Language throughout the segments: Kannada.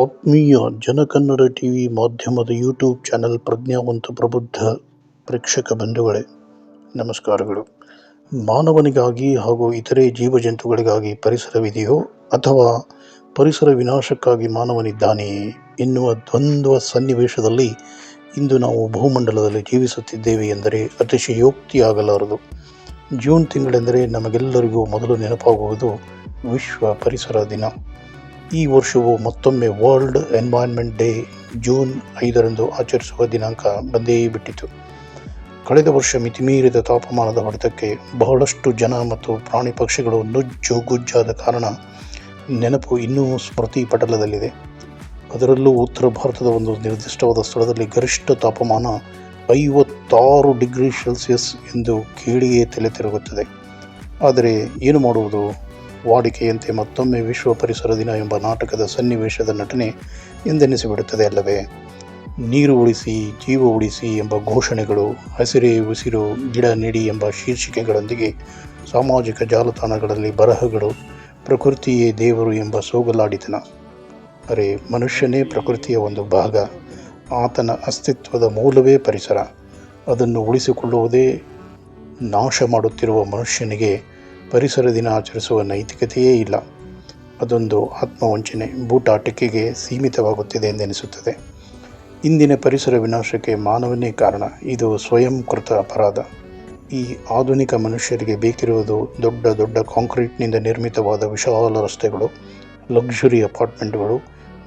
ಆತ್ಮೀಯ ಜನಕನ್ನಡ ಟಿವಿ ಮಾಧ್ಯಮದ ಯೂಟ್ಯೂಬ್ ಚಾನೆಲ್ ಪ್ರಜ್ಞಾವಂತ ಪ್ರಬುದ್ಧ ಪ್ರೇಕ್ಷಕ ಬಂಧುಗಳೇ, ನಮಸ್ಕಾರಗಳು. ಮಾನವನಿಗಾಗಿ ಹಾಗೂ ಇತರೆ ಜೀವಜಂತುಗಳಿಗಾಗಿ ಪರಿಸರವಿದೆಯೋ ಅಥವಾ ಪರಿಸರ ವಿನಾಶಕ್ಕಾಗಿ ಮಾನವನಿದ್ದಾನೆಯೇ ಎನ್ನುವ ದ್ವಂದ್ವ ಸನ್ನಿವೇಶದಲ್ಲಿ ಇಂದು ನಾವು ಭೂಮಂಡಲದಲ್ಲಿ ಜೀವಿಸುತ್ತಿದ್ದೇವೆ ಎಂದರೆ ಅತಿಶಯೋಕ್ತಿಯಾಗಲಾರದು. ಜೂನ್ ತಿಂಗಳೆಂದರೆ ನಮಗೆಲ್ಲರಿಗೂ ಮೊದಲು ನೆನಪಾಗುವುದು ವಿಶ್ವ ಪರಿಸರ ದಿನ. ಈ ವರ್ಷವು ಮತ್ತೊಮ್ಮೆ ವರ್ಲ್ಡ್ ಎನ್ವೈರ್ನ್ಮೆಂಟ್ ಡೇ ಜೂನ್ ಐದರಂದು ಆಚರಿಸುವ ದಿನಾಂಕ ಬಂದೇ ಬಿಟ್ಟಿತು. ಕಳೆದ ವರ್ಷ ಮಿತಿಮೀರಿದ ತಾಪಮಾನದ ಹೊಡೆತಕ್ಕೆ ಬಹಳಷ್ಟು ಜನ ಮತ್ತು ಪ್ರಾಣಿ ಪಕ್ಷಿಗಳು ನುಜ್ಜುಗುಜ್ಜಾದ ಕಾರಣ ನೆನಪು ಇನ್ನೂ ಸ್ಮೃತಿ ಪಟಲದಲ್ಲಿದೆ. ಅದರಲ್ಲೂ ಉತ್ತರ ಭಾರತದ ಒಂದು ನಿರ್ದಿಷ್ಟವಾದ ಸ್ಥಳದಲ್ಲಿ ಗರಿಷ್ಠ ತಾಪಮಾನ ಐವತ್ತಾರು ಡಿಗ್ರಿ ಸೆಲ್ಸಿಯಸ್ ಎಂದು ಕೇಳಿಯೇ ತಲೆ ತಿರುಗುತ್ತದೆ ಆದರೆ ಏನು ಮಾಡುವುದು? ವಾಡಿಕೆಯಂತೆ ಮತ್ತೊಮ್ಮೆ ವಿಶ್ವ ಪರಿಸರ ದಿನ ಎಂಬ ನಾಟಕದ ಸನ್ನಿವೇಶದ ನಟನೆ ಎಂದೆನಿಸಿಬಿಡುತ್ತದೆ ಅಲ್ಲವೇ? ನೀರು ಉಳಿಸಿ, ಜೀವ ಉಳಿಸಿ ಎಂಬ ಘೋಷಣೆಗಳು, ಹಸಿರೇ ಉಸಿರು, ಗಿಡ ನೆಡಿ ಎಂಬ ಶೀರ್ಷಿಕೆಗಳೊಂದಿಗೆ ಸಾಮಾಜಿಕ ಜಾಲತಾಣಗಳಲ್ಲಿ ಬರಹಗಳು, ಪ್ರಕೃತಿಯೇ ದೇವರು ಎಂಬ ಸೋಗಲಾಡಿತನ. ಅರೆ, ಮನುಷ್ಯನೇ ಪ್ರಕೃತಿಯ ಒಂದು ಭಾಗ, ಆತನ ಅಸ್ತಿತ್ವದ ಮೂಲವೇ ಪರಿಸರ. ಅದನ್ನು ಉಳಿಸಿಕೊಳ್ಳುವುದೇ ನಾಶ ಮಾಡುತ್ತಿರುವ ಮನುಷ್ಯನಿಗೆ ಪರಿಸರ ದಿನ ಆಚರಿಸುವ ನೈತಿಕತೆಯೇ ಇಲ್ಲ. ಅದೊಂದು ಆತ್ಮವಂಚನೆ, ಬೂಟಾಟಿಕೆಗೆ ಸೀಮಿತವಾಗುತ್ತಿದೆ ಎಂದೆನಿಸುತ್ತದೆ. ಇಂದಿನ ಪರಿಸರ ವಿನಾಶಕ್ಕೆ ಮಾನವನೇ ಕಾರಣ. ಇದು ಸ್ವಯಂ ಕೃತ ಅಪರಾಧ. ಈ ಆಧುನಿಕ ಮನುಷ್ಯರಿಗೆ ಬೇಕಿರುವುದು ದೊಡ್ಡ ದೊಡ್ಡ ಕಾಂಕ್ರೀಟ್ನಿಂದ ನಿರ್ಮಿತವಾದ ವಿಶಾಲ ರಸ್ತೆಗಳು, ಲಕ್ಸುರಿ ಅಪಾರ್ಟ್ಮೆಂಟ್ಗಳು,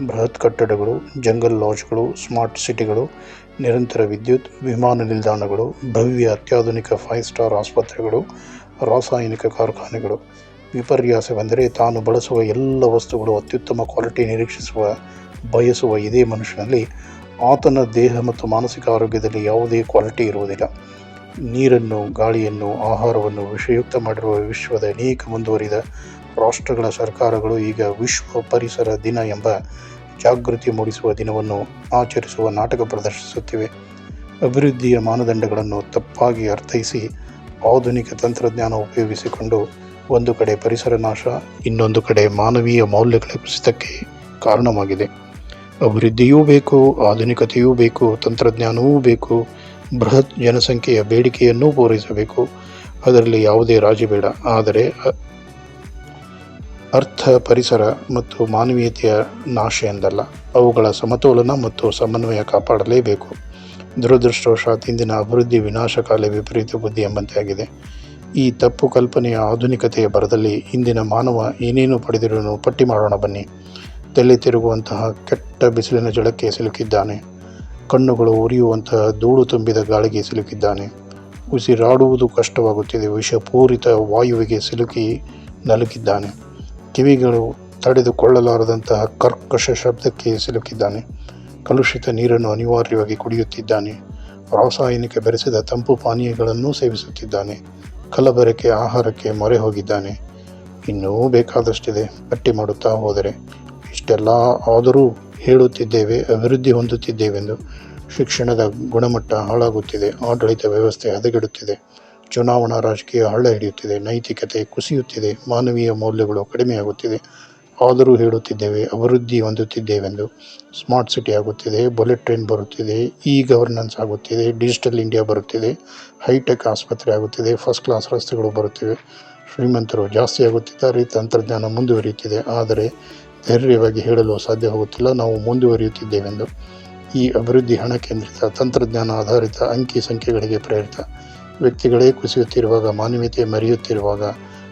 ಬೃಹತ್ ಕಟ್ಟಡಗಳು, ಜಂಗಲ್ ಲಾಡ್ಜ್ಗಳು ಸ್ಮಾರ್ಟ್ ಸಿಟಿಗಳು, ನಿರಂತರ ವಿದ್ಯುತ್, ವಿಮಾನ ನಿಲ್ದಾಣಗಳು, ಭವ್ಯ ಅತ್ಯಾಧುನಿಕ ಫೈವ್ ಸ್ಟಾರ್ ಆಸ್ಪತ್ರೆಗಳು ರಾಸಾಯನಿಕ ಕಾರ್ಖಾನೆಗಳು. ವಿಪರ್ಯಾಸವೆಂದರೆ ತಾನು ಬಳಸುವ ಎಲ್ಲ ವಸ್ತುಗಳು ಅತ್ಯುತ್ತಮ ಕ್ವಾಲಿಟಿ ನಿರೀಕ್ಷಿಸುವ, ಬಯಸುವ ಇದೇ ಮನುಷ್ಯನಲ್ಲಿ. ಆತನ ದೇಹ ಮತ್ತು ಮಾನಸಿಕ ಆರೋಗ್ಯದಲ್ಲಿ ಯಾವುದೇ ಕ್ವಾಲಿಟಿ ಇರುವುದಿಲ್ಲ. ನೀರನ್ನು, ಗಾಳಿಯನ್ನು, ಆಹಾರವನ್ನು ವಿಷಯುಕ್ತ ಮಾಡಿರುವ ವಿಶ್ವದ ಅನೇಕ ಮುಂದುವರಿದ ರಾಷ್ಟ್ರಗಳ ಸರ್ಕಾರಗಳು ಈಗ ವಿಶ್ವ ಪರಿಸರ ದಿನ ಎಂಬ ಜಾಗೃತಿ ಮೂಡಿಸುವ ದಿನವನ್ನು ಆಚರಿಸುವ ನಾಟಕ ಪ್ರದರ್ಶಿಸುತ್ತಿವೆ. ಅಭಿವೃದ್ಧಿಯ ಮಾನದಂಡಗಳನ್ನು ತಪ್ಪಾಗಿ ಅರ್ಥೈಸಿ ಆಧುನಿಕ ತಂತ್ರಜ್ಞಾನ ಉಪಯೋಗಿಸಿಕೊಂಡು ಒಂದು ಕಡೆ ಪರಿಸರ ನಾಶ, ಇನ್ನೊಂದು ಕಡೆ ಮಾನವೀಯ ಮೌಲ್ಯಗಳ ಕುಸಿತಕ್ಕೆ ಕಾರಣವಾಗಿದೆ. ಅಭಿವೃದ್ಧಿಯೂ ಬೇಕು, ಆಧುನಿಕತೆಯೂ ಬೇಕು, ತಂತ್ರಜ್ಞಾನವೂ ಬೇಕು, ಬೃಹತ್ ಜನಸಂಖ್ಯೆಯ ಬೇಡಿಕೆಯನ್ನೂ ಪೂರೈಸಬೇಕು. ಅದರಲ್ಲಿ ಯಾವುದೇ ರಾಜಿ ಬೇಡ. ಆದರೆ ಅರ್ಥ, ಪರಿಸರ ಮತ್ತು ಮಾನವೀಯತೆಯ ನಾಶ ಎಂದಲ್ಲ. ಅವುಗಳ ಸಮತೋಲನ ಮತ್ತು ಸಮನ್ವಯ ಕಾಪಾಡಲೇಬೇಕು. ದುರದೃಷ್ಟವಶಾತ್ ಇಂದಿನ ಅಭಿವೃದ್ಧಿ ವಿನಾಶಕಾಲ ವಿಪರೀತ ಬುದ್ಧಿ ಎಂಬಂತೆ ಆಗಿದೆ ಈ ತಪ್ಪು ಕಲ್ಪನೆಯ ಆಧುನಿಕತೆಯ ಬರದಲ್ಲಿ ಇಂದಿನ ಮಾನವ ಏನೇನು ಪಡೆದಿರುವನು ಪಟ್ಟಿ ಮಾಡೋಣ ಬನ್ನಿ. ತಲೆ ತಿರುಗುವಂತಹ ಕೆಟ್ಟ ಬಿಸಿಲಿನ ಜಳಕ್ಕೆ ಸಿಲುಕಿದ್ದಾನೆ. ಕಣ್ಣುಗಳು ಉರಿಯುವಂತಹ ಧೂಳು ತುಂಬಿದ ಗಾಳಿಗೆ ಸಿಲುಕಿದ್ದಾನೆ. ಉಸಿರಾಡುವುದು ಕಷ್ಟವಾಗುತ್ತಿದೆ. ವಿಷಪೂರಿತ ವಾಯುವಿಗೆ ಸಿಲುಕಿ ನಲುಕಿದ್ದಾನೆ. ಕಿವಿಗಳು ತಡೆದುಕೊಳ್ಳಲಾರದಂತಹ ಕರ್ಕಶ ಶಬ್ದಕ್ಕೆ ಸಿಲುಕಿದ್ದಾನೆ. ಕಲುಷಿತ ನೀರನ್ನು ಅನಿವಾರ್ಯವಾಗಿ ಕುಡಿಯುತ್ತಿದ್ದಾನೆ. ರಾಸಾಯನಿಕ ಬೆರೆಸಿದ ತಂಪು ಪಾನೀಯಗಳನ್ನು ಸೇವಿಸುತ್ತಿದ್ದಾನೆ. ಕಲಬೆರಕೆ ಆಹಾರಕ್ಕೆ ಮೊರೆ ಹೋಗಿದ್ದಾನೆ. ಇನ್ನೂ ಬೇಕಾದಷ್ಟಿದೆ. ಪಟ್ಟಿ ಮಾಡುತ್ತಾ ಹೋದರೆ, ಇಷ್ಟೆಲ್ಲ ಆದರೂ ಹೇಳುತ್ತಿದ್ದೇವೆ, ಅಭಿವೃದ್ಧಿ ಹೊಂದುತ್ತಿದ್ದೇವೆಂದು ಶಿಕ್ಷಣದ ಗುಣಮಟ್ಟ ಹಾಳಾಗುತ್ತಿದೆ. ಆಡಳಿತ ವ್ಯವಸ್ಥೆ ಹದಗೆಡುತ್ತಿದೆ. ಚುನಾವಣಾ ರಾಜಕೀಯ ಹಳ್ಳ ಹಿಡಿಯುತ್ತಿದೆ ನೈತಿಕತೆ ಕುಸಿಯುತ್ತಿದೆ. ಮಾನವೀಯ ಮೌಲ್ಯಗಳು ಕಡಿಮೆಯಾಗುತ್ತಿದೆ. ಆದರೂ ಹೇಳುತ್ತಿದ್ದೇವೆ, ಅಭಿವೃದ್ಧಿ ಹೊಂದುತ್ತಿದ್ದೇವೆಂದು. ಸ್ಮಾರ್ಟ್ ಸಿಟಿ ಆಗುತ್ತಿದೆ, ಬುಲೆಟ್ ಟ್ರೈನ್ ಬರುತ್ತಿದೆ ಇ ಗವರ್ನೆನ್ಸ್ ಆಗುತ್ತಿದೆ, ಡಿಜಿಟಲ್ ಇಂಡಿಯಾ ಬರುತ್ತಿದೆ, ಹೈಟೆಕ್ ಆಸ್ಪತ್ರೆ ಆಗುತ್ತಿದೆ, ಫಸ್ಟ್ ಕ್ಲಾಸ್ ರಸ್ತೆಗಳು ಬರುತ್ತಿವೆ. ಶ್ರೀಮಂತರು ಜಾಸ್ತಿ ಆಗುತ್ತಿದ್ದಾರೆ, ತಂತ್ರಜ್ಞಾನ ಮುಂದುವರಿಯುತ್ತಿದೆ, ಆದರೆ ಧೈರ್ಯವಾಗಿ ಹೇಳಲು ಸಾಧ್ಯವಾಗುತ್ತಿಲ್ಲ ನಾವು ಮುಂದುವರಿಯುತ್ತಿದ್ದೇವೆಂದು. ಈ ಅಭಿವೃದ್ಧಿ ಹಣ ಕೇಂದ್ರಿತ, ತಂತ್ರಜ್ಞಾನ ಆಧಾರಿತ, ಅಂಕಿ ಸಂಖ್ಯೆಗಳಿಗೆ ಪ್ರೇರಿತ. ವ್ಯಕ್ತಿಗಳೇ ಕುಸಿಯುತ್ತಿರುವಾಗ, ಮಾನವೀಯತೆ ಮರೆಯುತ್ತಿರುವಾಗ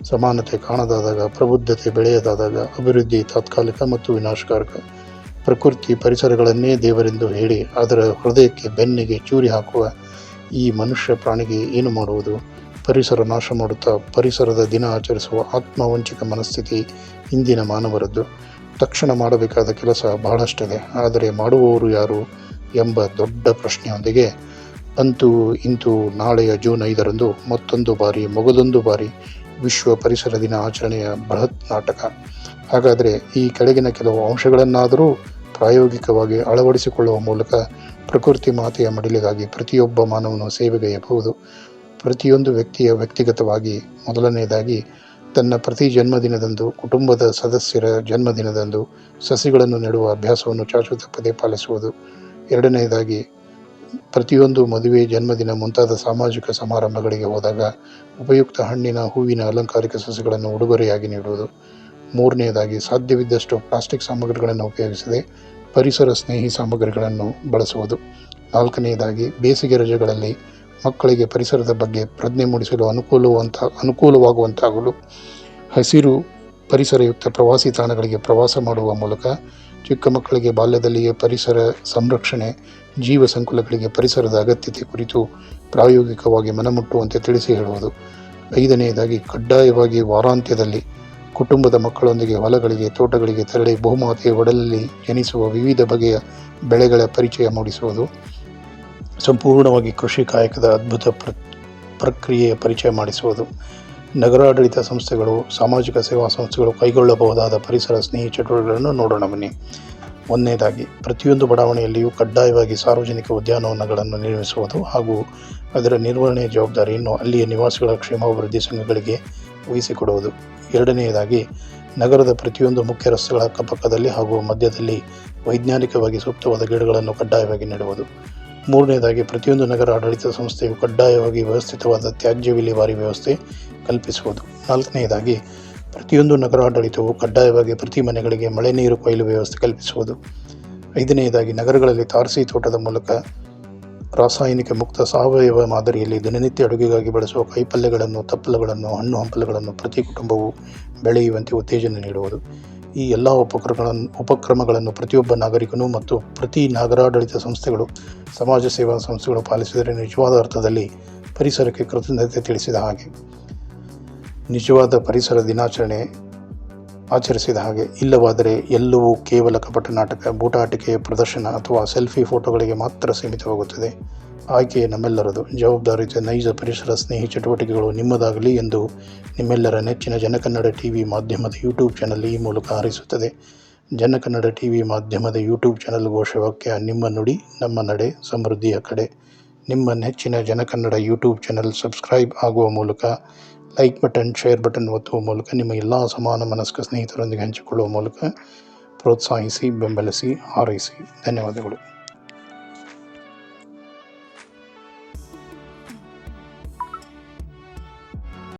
ಸಮಾನತೆ ಕಾಣದಾದಾಗ, ಪ್ರಬುದ್ಧತೆ ಬೆಳೆಯದಾದಾಗ, ಅಭಿವೃದ್ಧಿ ತಾತ್ಕಾಲಿಕ ಮತ್ತು ವಿನಾಶಕಾರಕ. ಪ್ರಕೃತಿ ಪರಿಸರಗಳನ್ನೇ ದೇವರೆಂದು ಹೇಳಿ, ಅದರ ಹೃದಯಕ್ಕೆ ಬೆನ್ನಿಗೆ ಚೂರಿ ಹಾಕುವ ಈ ಮನುಷ್ಯ ಪ್ರಾಣಿಗೆ ಏನು ಮಾಡುವುದು? ಪರಿಸರ ನಾಶ ಮಾಡುತ್ತಾ, ಪರಿಸರದ ದಿನ ಆಚರಿಸುವ ಆತ್ಮವಂಚಿತ ಮನಸ್ಥಿತಿ ಇಂದಿನ ಮಾನವರದ್ದು. ತಕ್ಷಣ ಮಾಡಬೇಕಾದ ಕೆಲಸ ಬಹಳಷ್ಟಿದೆ, ಆದರೆ ಮಾಡುವವರು ಯಾರು ಎಂಬ ದೊಡ್ಡ ಪ್ರಶ್ನೆಯೊಂದಿಗೆ, ಅಂತೂ ಇಂತೂ ನಾಳೆಯ ಜೂನ್ ಐದರಂದು ಮತ್ತೊಂದು ಬಾರಿ, ಮೊಗದೊಂದು ಬಾರಿ ವಿಶ್ವ ಪರಿಸರ ದಿನ ಆಚರಣೆಯ ಬೃಹತ್ ನಾಟಕ. ಹಾಗಾದರೆ ಈ ಕೆಳಗಿನ ಕೆಲವು ಅಂಶಗಳನ್ನಾದರೂ ಪ್ರಾಯೋಗಿಕವಾಗಿ ಅಳವಡಿಸಿಕೊಳ್ಳುವ ಮೂಲಕ ಪ್ರಕೃತಿ ಮಾತೆಯ ಮಡಿಲಿಗಾಗಿ ಪ್ರತಿಯೊಬ್ಬ ಮಾನವನು ಸೇವೆಗೈಯಬಹುದು. ಪ್ರತಿಯೊಂದು ವ್ಯಕ್ತಿಯ ವ್ಯಕ್ತಿಗತವಾಗಿ ಮೊದಲನೆಯದಾಗಿ ತನ್ನ ಪ್ರತಿ ಜನ್ಮದಿನದಂದು, ಕುಟುಂಬದ ಸದಸ್ಯರ ಜನ್ಮದಿನದಂದು ಸಸಿಗಳನ್ನು ನೆಡುವ ಅಭ್ಯಾಸವನ್ನು ಚಾಚು ಪದೇ ಪಾಲಿಸುವುದು. ಎರಡನೆಯದಾಗಿ ಪ್ರತಿಯೊಂದು ಮದುವೆ ಜನ್ಮದಿನ ಮುಂತಾದ ಸಾಮಾಜಿಕ ಸಮಾರಂಭಗಳಿಗೆ ಹೋದಾಗ ಉಪಯುಕ್ತ ಹಣ್ಣಿನ, ಹೂವಿನ ಅಲಂಕಾರಿಕ ಸಸಿಗಳನ್ನು ಉಡುಗೊರೆಯಾಗಿ ನೀಡುವುದು ಮೂರನೆಯದಾಗಿ ಸಾಧ್ಯವಿದ್ದಷ್ಟು ಪ್ಲಾಸ್ಟಿಕ್ ಸಾಮಗ್ರಿಗಳನ್ನು ಉಪಯೋಗಿಸದೆ ಪರಿಸರ ಸ್ನೇಹಿ ಸಾಮಗ್ರಿಗಳನ್ನು ಬಳಸುವುದು. ನಾಲ್ಕನೆಯದಾಗಿ ಬೇಸಿಗೆ ರಜೆಗಳಲ್ಲಿ ಮಕ್ಕಳಿಗೆ ಪರಿಸರದ ಬಗ್ಗೆ ಪ್ರಜ್ಞೆ ಮೂಡಿಸಲು ಅನುಕೂಲವಂತ, ಅನುಕೂಲವಾಗುವಂತಾಗಲು ಹಸಿರು ಪರಿಸರಯುಕ್ತ ಪ್ರವಾಸಿ ತಾಣಗಳಿಗೆ ಪ್ರವಾಸ ಮಾಡುವ ಮೂಲಕ ಚಿಕ್ಕ ಮಕ್ಕಳಿಗೆ ಬಾಲ್ಯದಲ್ಲಿಯೇ ಪರಿಸರ ಸಂರಕ್ಷಣೆ ಜೀವ ಸಂಕುಲಗಳಿಗೆ ಪರಿಸರದ ಅಗತ್ಯತೆ ಕುರಿತು ಪ್ರಾಯೋಗಿಕವಾಗಿ ಮನಮುಟ್ಟುವಂತೆ ತಿಳಿಸಿ ಹೇಳುವುದು. ಐದನೆಯದಾಗಿ, ಕಡ್ಡಾಯವಾಗಿ ವಾರಾಂತ್ಯದಲ್ಲಿ ಕುಟುಂಬದ ಮಕ್ಕಳೊಂದಿಗೆ ಹೊಲಗಳಿಗೆ, ತೋಟಗಳಿಗೆ ತೆರಳಿ ಬಹುಮಾತೆಯ ಒಡಲಲ್ಲಿ ಜನಿಸುವ ವಿವಿಧ ಬಗೆಯ ಬೆಳೆಗಳ ಪರಿಚಯ ಮೂಡಿಸುವುದು. ಸಂಪೂರ್ಣವಾಗಿ ಕೃಷಿ ಕಾಯಕದ ಅದ್ಭುತ ಪ್ರ, ಪ್ರಕ್ರಿಯೆಯ ಪರಿಚಯ ಮಾಡಿಸುವುದು. ನಗರಾಡಳಿತ ಸಂಸ್ಥೆಗಳು, ಸಾಮಾಜಿಕ ಸೇವಾ ಸಂಸ್ಥೆಗಳು ಕೈಗೊಳ್ಳಬಹುದಾದ ಪರಿಸರ ಸ್ನೇಹಿ ಚಟುವಟಿಕೆಗಳನ್ನು ನೋಡೋಣ ಬನ್ನಿ. ಒಂದನೇದಾಗಿ, ಪ್ರತಿಯೊಂದು ಬಡಾವಣೆಯಲ್ಲಿಯೂ ಕಡ್ಡಾಯವಾಗಿ ಸಾರ್ವಜನಿಕ ಉದ್ಯಾನವನಗಳನ್ನು ನಿರ್ಮಿಸುವುದು ಹಾಗೂ ಅದರ ನಿರ್ವಹಣೆಯ ಜವಾಬ್ದಾರಿಯನ್ನು ಅಲ್ಲಿಯ ನಿವಾಸಿಗಳ ಕ್ಷೇಮಾಭಿವೃದ್ಧಿ ಸಂಘಗಳಿಗೆ ವಹಿಸಿಕೊಡುವುದು. ಎರಡನೆಯದಾಗಿ, ನಗರದ ಪ್ರತಿಯೊಂದು ಮುಖ್ಯ ರಸ್ತೆಗಳ ಅಕ್ಕಪಕ್ಕದಲ್ಲಿ ಹಾಗೂ ಮಧ್ಯದಲ್ಲಿ ವೈಜ್ಞಾನಿಕವಾಗಿ ಸೂಕ್ತವಾದ ಗಿಡಗಳನ್ನು ಕಡ್ಡಾಯವಾಗಿ ನೆಡುವುದು. ಮೂರನೇದಾಗಿ, ಪ್ರತಿಯೊಂದು ನಗರ ಆಡಳಿತ ಸಂಸ್ಥೆಯು ಕಡ್ಡಾಯವಾಗಿ ವ್ಯವಸ್ಥಿತವಾದ ತ್ಯಾಜ್ಯ ವಿಲೇವಾರಿ ವ್ಯವಸ್ಥೆ ಕಲ್ಪಿಸುವುದು. ನಾಲ್ಕನೆಯದಾಗಿ ಪ್ರತಿಯೊಂದು ನಗರಾಡಳಿತವು ಕಡ್ಡಾಯವಾಗಿ ಪ್ರತಿ ಮನೆಗಳಿಗೆ ಮಳೆ ನೀರು ಕೊಯ್ಲು ವ್ಯವಸ್ಥೆ ಕಲ್ಪಿಸುವುದು. ಐದನೆಯದಾಗಿ ನಗರಗಳಲ್ಲಿ ತಾರಸಿ ತೋಟದ ಮೂಲಕ ರಾಸಾಯನಿಕ ಮುಕ್ತ ಸಾವಯವ ಮಾದರಿಯಲ್ಲಿ ದಿನನಿತ್ಯ ಅಡುಗೆಗಾಗಿ ಬಳಸುವ ಕೈಪಲ್ಯಗಳನ್ನು, ತಪ್ಪಲುಗಳನ್ನು, ಹಣ್ಣು ಹಂಪಲುಗಳನ್ನು ಪ್ರತಿ ಕುಟುಂಬವು ಬೆಳೆಯುವಂತೆ ಉತ್ತೇಜನ ನೀಡುವುದು. ಈ ಎಲ್ಲ ಉಪಕ್ರಮಗಳನ್ನು ಉಪಕ್ರಮಗಳನ್ನು ಪ್ರತಿಯೊಬ್ಬ ನಾಗರಿಕನು ಮತ್ತು ಪ್ರತಿ ನಗರಾಡಳಿತ ಸಂಸ್ಥೆಗಳು, ಸಮಾಜ ಸೇವಾ ಸಂಸ್ಥೆಗಳು ಪಾಲಿಸಿದರೆ ನಿಜವಾದ ಅರ್ಥದಲ್ಲಿ ಪರಿಸರಕ್ಕೆ ಕೃತಜ್ಞತೆ ತಿಳಿಸಿದ ಹಾಗೆ. ನಿಜವಾದ ಪರಿಸರ ದಿನಾಚರಣೆ ಆಚರಿಸಿದ ಹಾಗೆ ಇಲ್ಲವಾದರೆ ಎಲ್ಲವೂ ಕೇವಲ ಕಪಟ ನಾಟಕ ಬೂಟಾಟಿಕೆಯ ಪ್ರದರ್ಶನ ಅಥವಾ ಸೆಲ್ಫಿ ಫೋಟೋಗಳಿಗೆ ಮಾತ್ರ ಸೀಮಿತವಾಗುತ್ತದೆ. ಆಯ್ಕೆ ನಮ್ಮೆಲ್ಲರದು. ಜವಾಬ್ದಾರಿಯುತ ನೈಜ ಪರಿಸರ ಸ್ನೇಹಿ ಚಟುವಟಿಕೆಗಳು ನಿಮ್ಮದಾಗಲಿ ಎಂದು ನಿಮ್ಮೆಲ್ಲರ ನೆಚ್ಚಿನ ಜನಕನ್ನಡ ಟಿ ವಿ ಮಾಧ್ಯಮದ ಯೂಟ್ಯೂಬ್ ಚಾನಲ್ ಈ ಮೂಲಕ ಹಾರೈಸುತ್ತದೆ. ಜನಕನ್ನಡ ಟಿ ವಿ ಮಾಧ್ಯಮದ ಯೂಟ್ಯೂಬ್ ಚಾನಲ್ ಘೋಷವಾಕ್ಯ ನಿಮ್ಮ ನುಡಿ, ನಮ್ಮ ನಡೆ, ಸಮೃದ್ಧಿಯ ಕಡೆ. ನಿಮ್ಮ ನೆಚ್ಚಿನ ಜನಕನ್ನಡ ಯೂಟ್ಯೂಬ್ ಚಾನಲ್ ಸಬ್ಸ್ಕ್ರೈಬ್ ಆಗುವ ಮೂಲಕ ಲೈಕ್ ಬಟನ್ ಶೇರ್ ಬಟನ್ ಒತ್ತುವ ಮೂಲಕ ನಿಮ್ಮ ಎಲ್ಲ ಸಮಾನ ಮನಸ್ಕ ಸ್ನೇಹಿತರೊಂದಿಗೆ ಹಂಚಿಕೊಳ್ಳುವ ಮೂಲಕ ಪ್ರೋತ್ಸಾಹಿಸಿ, ಬೆಂಬಲಿಸಿ, ಹಾರೈಸಿ. ಧನ್ಯವಾದಗಳು.